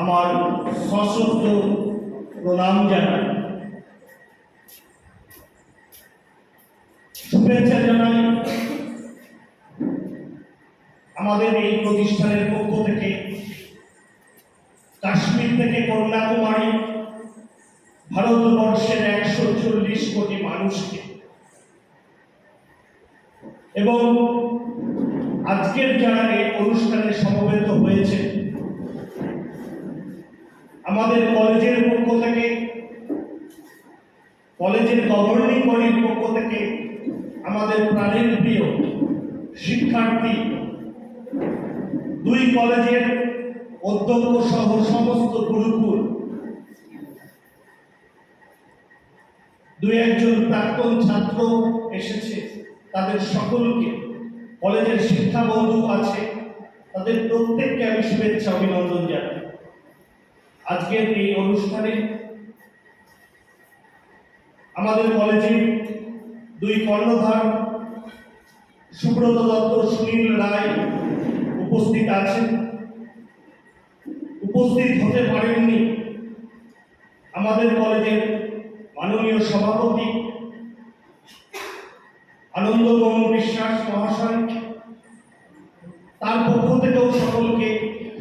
আমার সশস্ত্র প্রণাম জানাই। শুভেচ্ছা জানাই। আমাদের এই প্রতিষ্ঠানের পক্ষ থেকে কাশ্মীর থেকে কন্যাকুমারী ভারতবর্ষের একশো চল্লিশ কোটি মানুষকে। এবং আজকের যারা এই অনুষ্ঠানে সমবেত হয়েছে আমাদের কলেজের পক্ষ থেকে, কলেজের গভর্নিং বডির পক্ষ থেকে আমাদের প্রাণের প্রিয় শিক্ষার্থী, দুই কলেজের অধ্যক্ষ সহ সমস্ত গুরুকুল, দুই একজন প্রাক্তন ছাত্র এসেছে, তাদের সকলকে কলেজের শিক্ষা বন্ধু আছে, তাদের প্রত্যেককে আমি শুভেচ্ছা, অভিনন্দন জানাই। আজকের এই অনুষ্ঠানে আমাদের কলেজে দুই কর্ণধার সুব্রত দত্ত সুনীল রায় উপস্থিত আছেন। উপস্থিত হতে পারেননি আমাদের কলেজের মাননীয় সভাপতি আনন্দমোহন বিশ্বাস মহাশয়। তার পক্ষ থেকেও সকলকে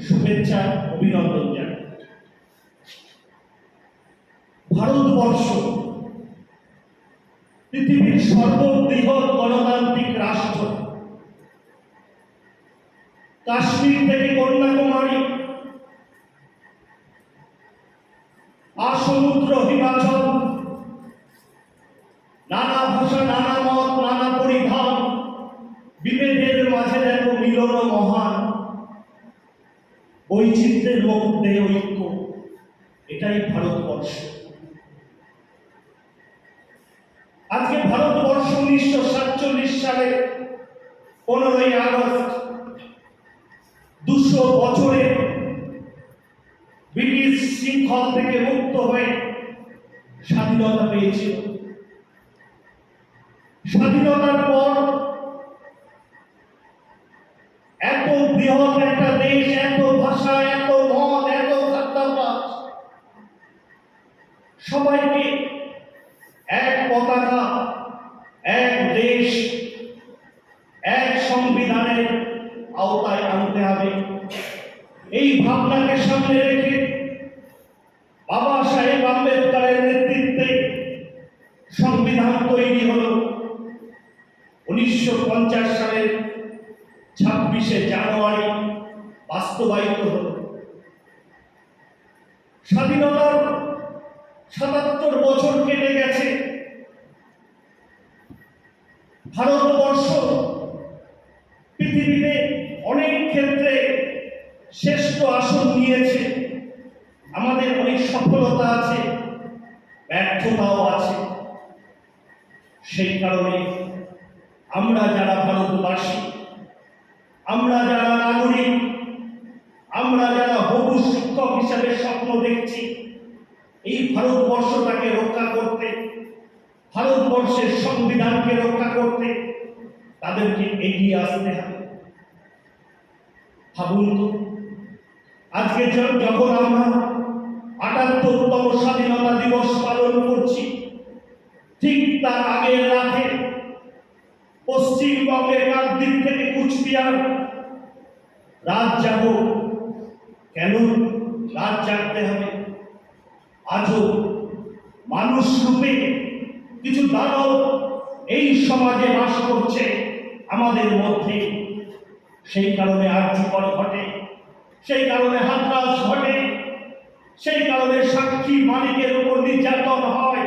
শুভেচ্ছা, অভিনন্দন জানাই। ভারতবর্ষ। পৃথিবীর সর্ববৃহৎ গণতান্ত্রিক রাষ্ট্র। কাশ্মীর থেকে কন্যাকুমারী। আসমুদ্র হিমাচল। নানা ভাষা, নানা মত, নানা পরিধান। বিভেদের মাঝে দেখো মিলন মহান। বৈচিত্র্যের মধ্যে ঐক্য। এটাই ভারতবর্ষ। আজকে ভারতবর্ষ উনিশশো সাতচল্লিশ সালে পনেরোই আগস্ট দুশো বছরে ব্রিটিশ শৃঙ্খল থেকে মুক্ত হয়ে স্বাধীনতা পেয়েছিল। স্বাধীনতার পর এত বৃহৎ একটা দেশ, এত ভাষা, এত মত, এত খাদ্যাভ্যাস সবাইকে সাহেব আম্বেদকরের নেতৃত্বে সংবিধান তৈরি হলো। উনিশশো পঞ্চাশ সালের ছাব্বিশে জানুয়ারি বাস্তবায়িত হল। স্বাধীনতার সাতাত্তর বছর কেটে গেছে। ভারতবর্ষ পৃথিবীতে অনেক ক্ষেত্রে শ্রেষ্ঠ আসন নিয়েছে। আমাদের অনেক সফলতা আছে, ব্যর্থতাও আছে। সেই কারণে আমরা যারা ভারতবাসী, আমরা যারা নাগরিক, আমরা যারা বহু শিক্ষক হিসাবে স্বপ্ন দেখছি, এই ভারতবর্ষটাকে রক্ষা করতে, ভারতবর্ষের সংবিধানকে রক্ষা করতে তাদেরকে এগিয়ে আসতে হবে। ভাবুন তো, আজকে যখন আমরা আটাত্তরতম স্বাধীনতা দিবস পালন করছি। ঠিক তার আগের রাতে পশ্চিমবঙ্গের দিক থেকে কুচবিহার রাত যাব কেন রাত জাগতে হবে? আজও মানুষ রূপে কিছু দানব এই সমাজে বাস করছে আমাদের মধ্যে। সেই কারণে আর্যকর ঘটে, সেই কারণে হাতরাস ঘটে সেই কারণে সাক্ষী মালিকের উপর নির্যাতন হয়।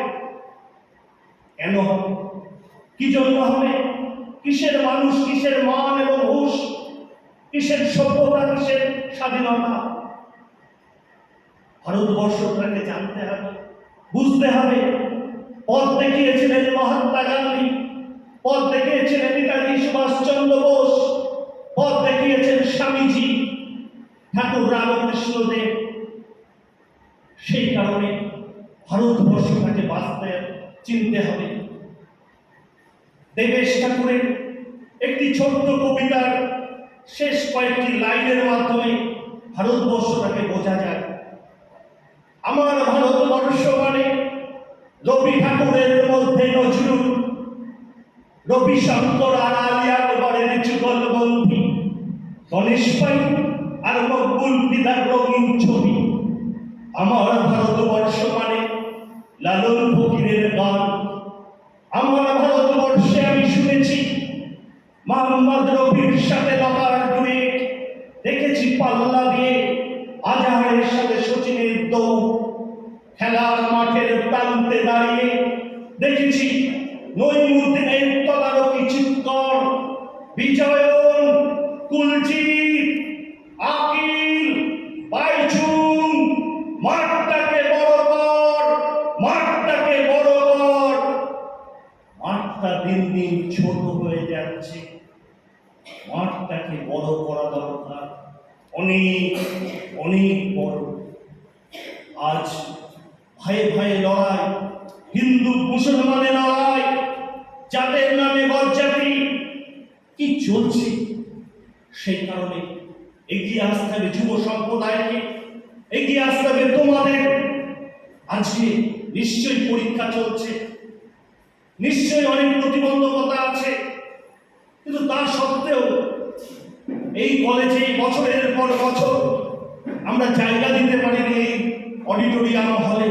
কি জন্য হবে? কিসের মানুষ, কিসের মান এবং হুশ? কিসের সভ্যতা, কিসের স্বাধীনতা? ভারতবর্ষটাকে জানতে হবে, বুঝতে হবে। পথ দেখিয়েছিলেন মহাত্মা গান্ধী, পথ দেখিয়েছিলেন নেতাজি সুভাষচন্দ্র বোস, পথ দেখিয়েছেন স্বামীজি, ঠাকুর রামকৃষ্ণ দেব সেই কারণে ভারতবর্ষটাকে বাঁচতে চিনতে হবে। দেবেশ ঠাকুরের একটি ছোট্ট কবিতার শেষ কয়েকটি লাইনের মাধ্যমে ভারতবর্ষটাকে বোঝা যায়। আমার ভারতবর্ষ মানে রবি ঠাকুরের মধ্যে নজরুল, রবি শঙ্কর আর আলিয়া আকবরের যুগলবন্দী গণেশ আর মকবুল পিতার রঙিন ছবি। আমার ভারতবর্ষ মানে লালন ফকিরের গান আমার ভারতবর্ষে আমি শুনেছি, মোহাম্মদ রফির সাথে লগার ডুয়ে দেখেছি পাল্লা দিয়ে আজহারের সাথে সচিনের দৌড়। খেলার মাঠের প্রান্তে দাঁড়িয়ে দেখেছি নৈমুদ্দিনের অডিটোরিয়াম হলে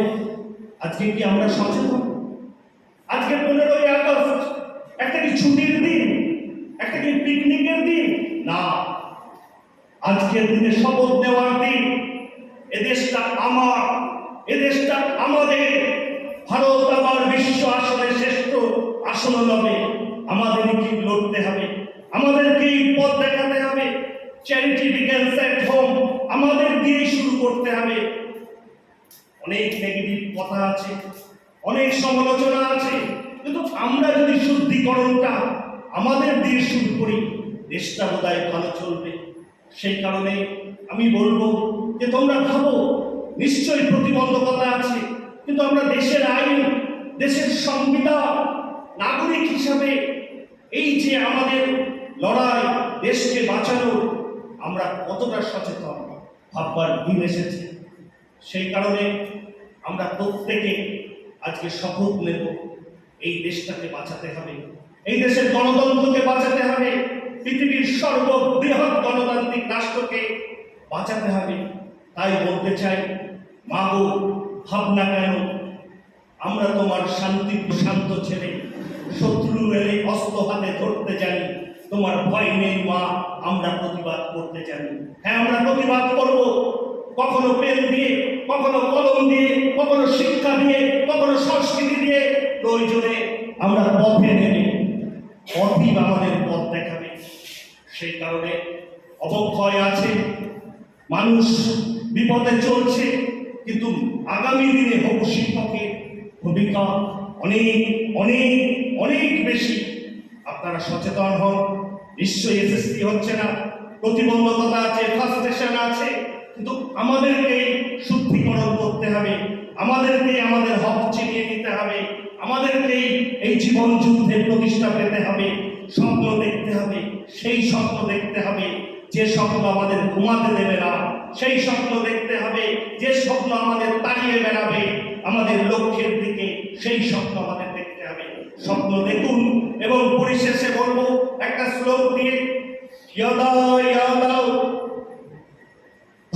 আজকে কি আমরা সচেতন? আজকে পনেরোই আগস্ট, একটা কি ছুটির দিন? একটা কি পিকনিকের দিন? না। আজকের দিনে শপথ নেওয়ার দিন। এদেশটা আমার এদেশটা আমাদের। ভারত আমার বিশ্ব আসনে শ্রেষ্ঠ আসন লবে। আমাদেরকে লড়তে হবে? আমাদেরকেই পথ দেখাতে হবে। চ্যারিটি বিজ্ঞানস এট হোম আমাদের দিয়েই শুরু করতে হবে। অনেক নেগেটিভ কথা আছে, অনেক সমালোচনা আছে। কিন্তু আমরা যদি শুদ্ধিকরণটা আমাদের দিয়ে শুরু করি, দেশটা বোধহয় ভালো চলবে। সেই কারণে আমি বলব যে তোমরা ভাবো, নিশ্চয়ই প্রতিবন্ধকতা আছে, কিন্তু আমরা দেশের আইন, দেশের সংবিধান, নাগরিক হিসাবে এই যে আমাদের লড়াই, দেশকে বাঁচানো আমরা কতটা সচেতন? ভাববার দিন এসেছে। সেই কারণে আমরা প্রত্যেকে আজকে শপথ নেব, এই দেশটাকে বাঁচাতে হবে, এই দেশের গণতন্ত্রকে বাঁচাতে হবে, পৃথিবীর সর্ববৃহৎ গণতান্ত্রিক রাষ্ট্রকে বাঁচাতে হবে। তাই বলতে চাই মা গো ভাবনা কেন? আমরা তোমার শান্তি শান্ত ছেলে শত্রু এলে অস্ত্র হাতে ধরতে জানি, তোমার ভয় নেই মা, আমরা প্রতিবাদ করতে জানি। হ্যাঁ আমরা প্রতিবাদ করব। কখনো পেন দিয়ে, কখনো কলম দিয়ে, কখনো শিক্ষা দিয়ে, কখনো সংস্কৃতি দিয়ে প্রয়োজনে আমরা পথে নেমে পথই আমাদের পথ দেখাবে। সেই কারণে অবক্ষয় আছে। মানুষ বিপদে চলছে, কিন্তু আগামী দিনে হবু শিক্ষকের ভূমিকা অনেক অনেক অনেক বেশি। আপনারা সচেতন হন। নিশ্চয়ই এসএসসি হচ্ছে না। প্রতিবন্ধকতা আছে ফার্স্টেশন আছে। কিন্তু আমাদেরকে শুদ্ধিকরণ করতে হবে। আমাদেরকে আমাদের হক চিনিয়ে নিতে হবে। আমাদেরকেই এই জীবন যুদ্ধে প্রতিষ্ঠা পেতে হবে। স্বপ্ন দেখতে হবে। সেই স্বপ্ন দেখতে হবে। যে স্বপ্ন আমাদের ঘুমাতে দেবে না, সেই স্বপ্ন দেখতে হবে। যে স্বপ্ন আমাদের তাড়িয়ে বেড়াবে, আমাদের লক্ষ্যের দিকে সেই স্বপ্ন আমাদের দেখতে হবে। স্বপ্ন দেখুন এবং পরিশেষে বলব একটা শ্লোক দিয়ে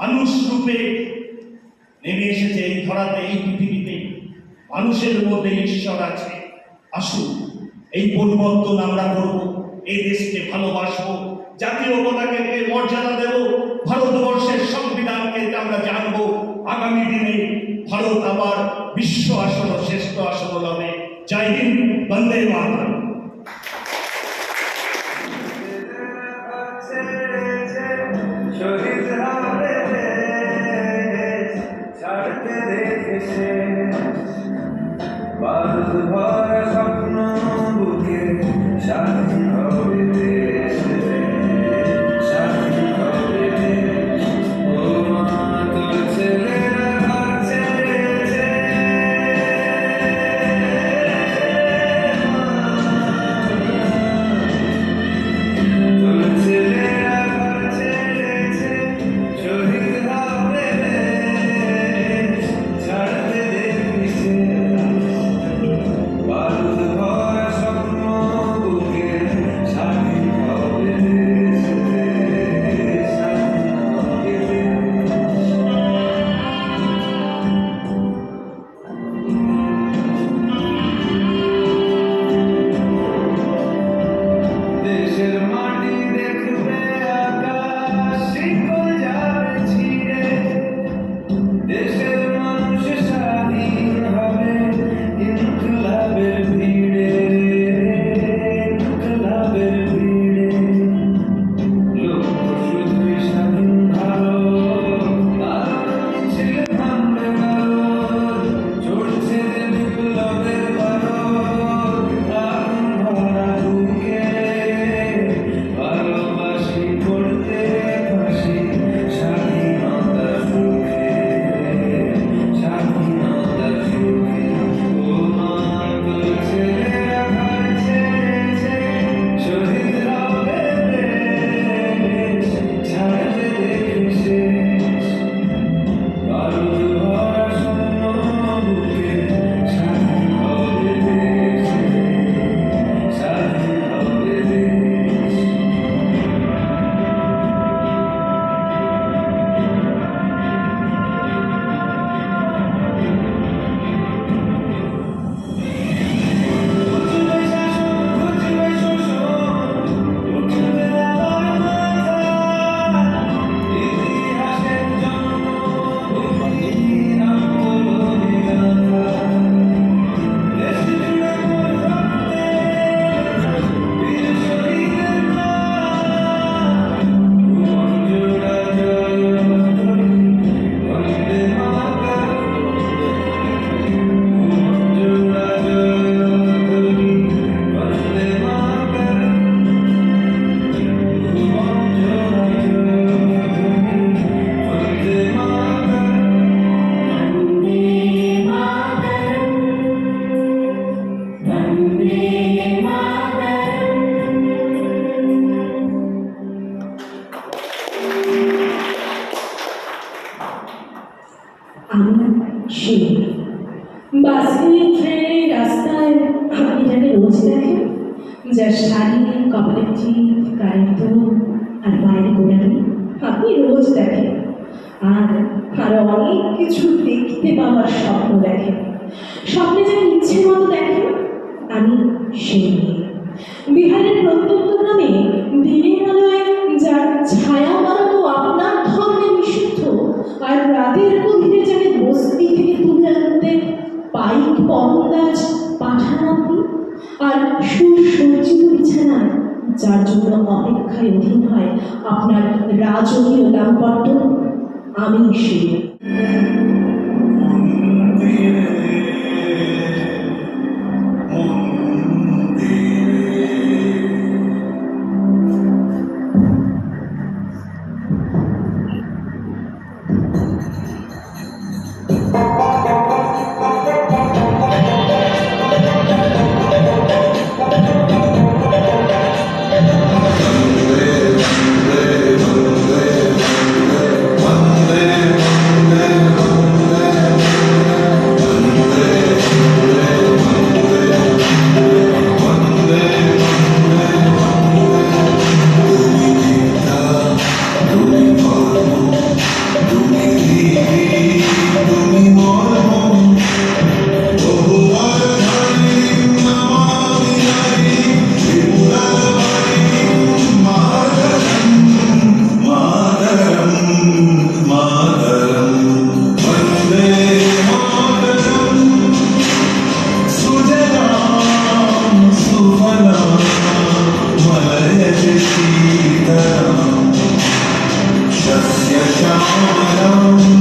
মানুষ রূপে নেমে এসেছে এই ধরাতে, এই পৃথিবীতে। মানুষের মধ্যে ঈশ্বর আছে। আসুন, এই পরিবর্তন আমরা করব, এই দেশকে ভালোবাসবো, জাতীয় পতাকাকে মর্যাদা দেব, ভারতবর্ষের সংবিধানকে আমরা জানব, আগামী দিনে ভারত আবার বিশ্ব আসন শ্রেষ্ঠ আসন হবে জয় হিন্দ, বন্দে মাতরম। সে বাসে ট্রেনে রাস্তায় আপনি যাকে রোজ দেখেন যার শাড়ি কপালের চিপ কারেন্ট আর মায়ের গোড়ালি আপনি রোজ দেখেন আর আরও অনেক কিছু দেখতে পাওয়ার স্বপ্ন দেখেন স্বপ্নে যেন ইচ্ছে মতো দেখেন আমি সেই বিহারের প্রত্যন্ত গ্রামে দিনের আলোয় যার ছায়া বানানো আপনার ধর্মে নিষিদ্ধ, আর রাতের গভীরে আনতে পাইক পরমদাস পাঠান আপনি আর সুসজ্জিত বিছানায় যার জন্য অপেক্ষায় অধীন হয় আপনার রাজকীয় দাম্পত্য, আমি সে Just your charm alone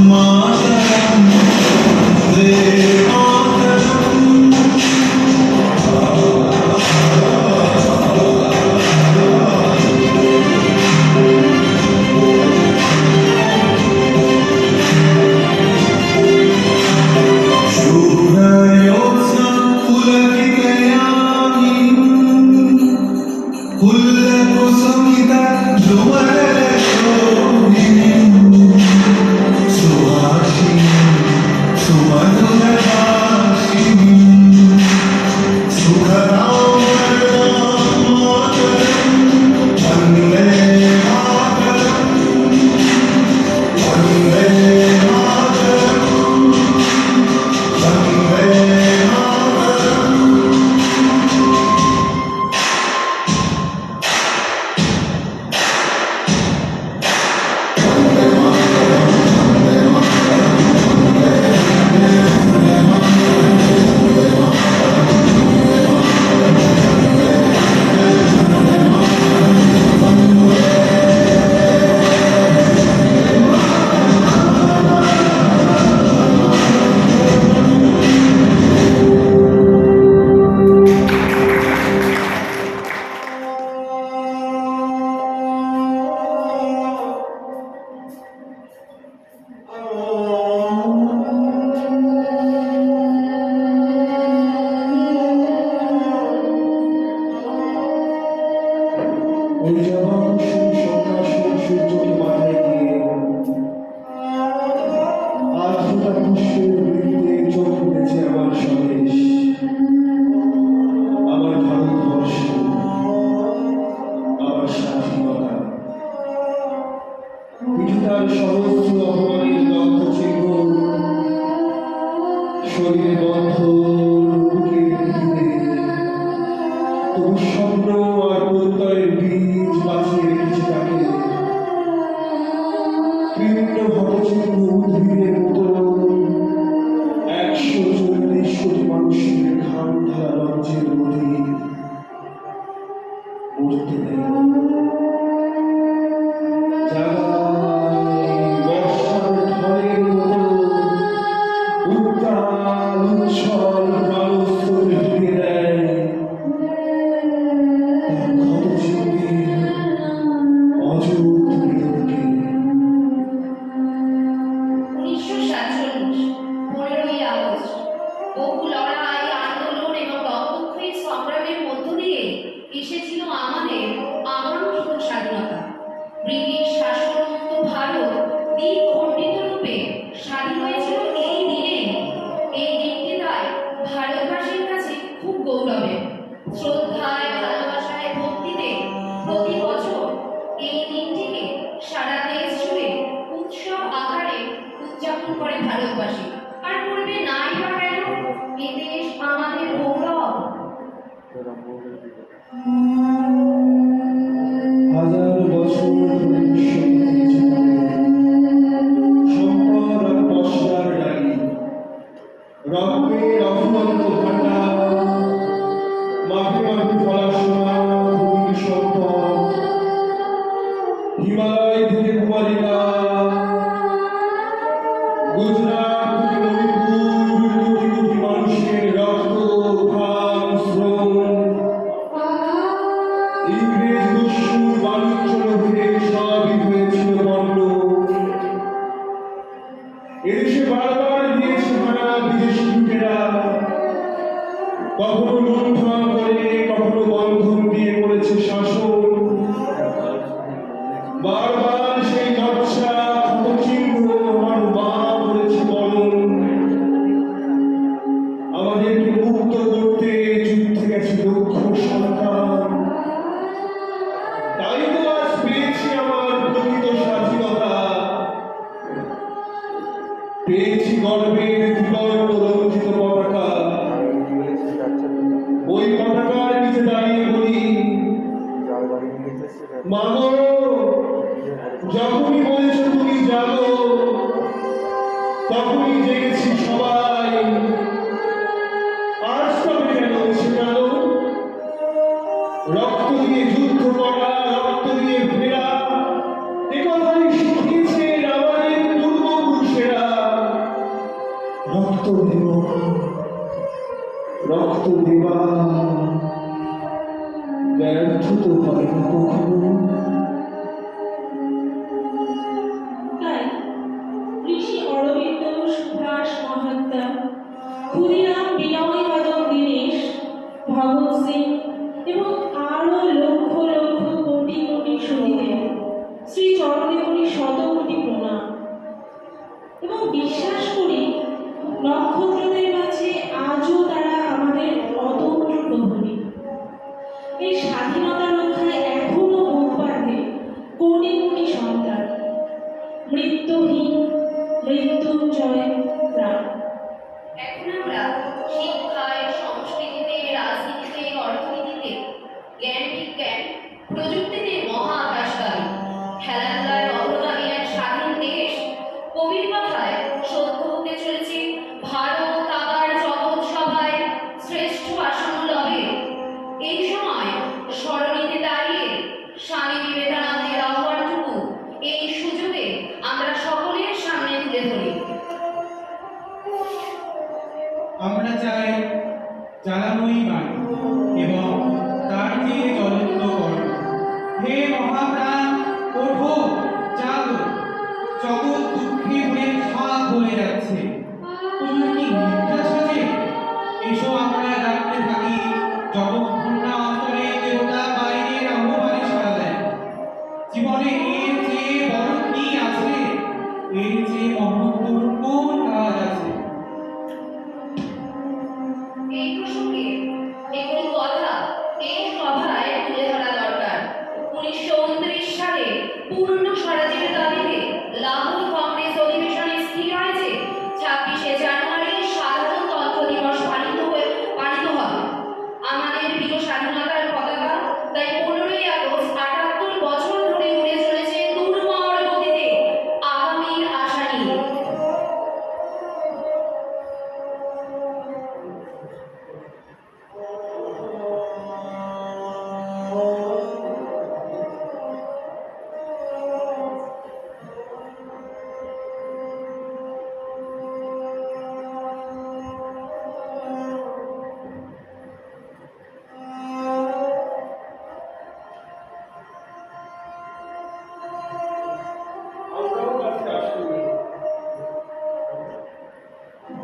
在啊，你是你宙中的千万生灵。name of Abraham.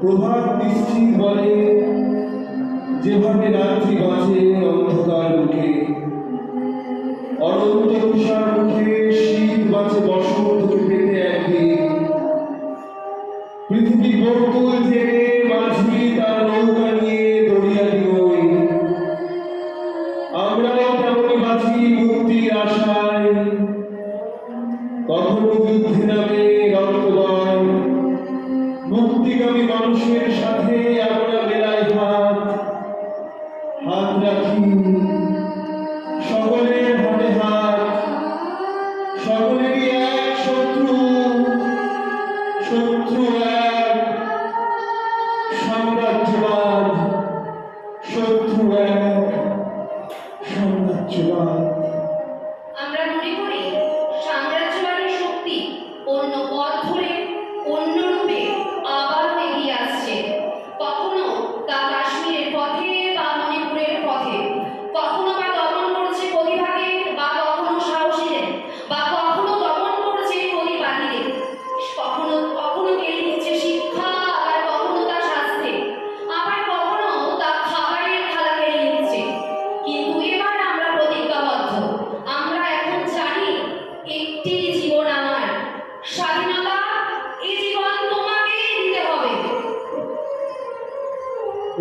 প্রভাত বৃষ্টি বলে যেভাবে রাত্রি বাঁচে অন্ধকার মুখে প্রতি মানুষের সাথে আমরা মেলাই হাত হাত রাখি সকলের হাতে হাত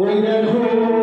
Bring that home.